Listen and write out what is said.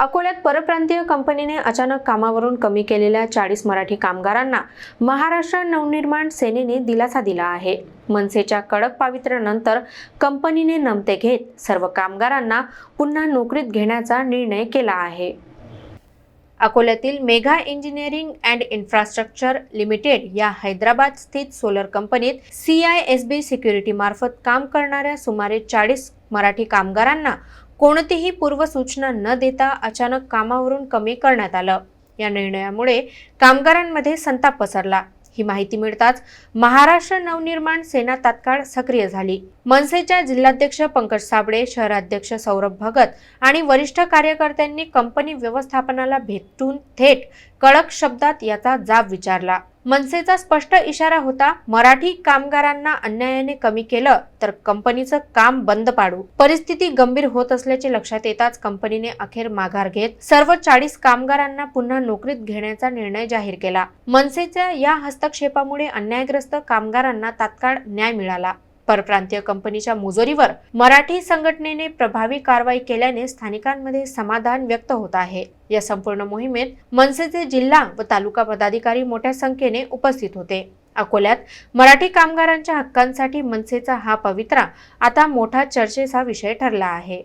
अकोल्यात परप्रांतीय कंपनीने अचानक कामावरून कमी केलेल्या चाळीस मराठी कामगारांना महाराष्ट्र नवनिर्माण सेनेने दिलासा दिला आहे. मनसेच्या कडक पावित्र्यानंतर कंपनीने नमते घेत सर्व कामगारांना पुन्हा नोकरीत घेण्याचा निर्णय केला आहे. अकोल्यातील Megha engineering and infrastructure limited या हैदराबाद स्थित सोलर कंपनीत C I S B security मार्फत काम करणाऱ्या सुमारे चाळीस मराठी कामगारांना कोणतीही पूर्वसूचना न देता अचानक कामावरून कमी करण्यात आलं. या निर्णयामुळे कामगारांमध्ये संताप पसरला. ही माहिती मिळताच महाराष्ट्र नवनिर्माण सेना तात्काळ सक्रिय झाली. मनसेच्या जिल्हाध्यक्ष पंकज साबळे शहराध्यक्ष सौरभ भगत आणि वरिष्ठ कार्यकर्त्यांनी कंपनी व्यवस्थापनाला भेटून थेट कडक शब्दात याचा जाब विचारला. मनसेचा स्पष्ट इशारा होता मराठी कामगारांना अन्यायाने कमी केलं तर कंपनीचं काम बंद पाडू. परिस्थिती गंभीर होत असल्याचे लक्षात येताच कंपनीने अखेर माघार घेत सर्व चाळीस कामगारांना पुन्हा नोकरीत घेण्याचा निर्णय जाहीर केला. मनसेच्या या हस्तक्षेपामुळे अन्यायग्रस्त कामगारांना तात्काळ न्याय मिळाला. परप्रांतीय कंपनीच्या मुजोरीवर मराठी संघटनेने प्रभावी कारवाई केल्याने स्थानिकांमध्ये समाधान व्यक्त होत आहे. या संपूर्ण मोहिमेत मनसेचे जिल्हा व तालुका पदाधिकारी मोठ्या संख्येने उपस्थित होते. अकोल्यात मराठी कामगारांच्या हक्कांसाठी मनसेचा हा पवित्रा आता मोठा चर्चेचा विषय ठरला आहे.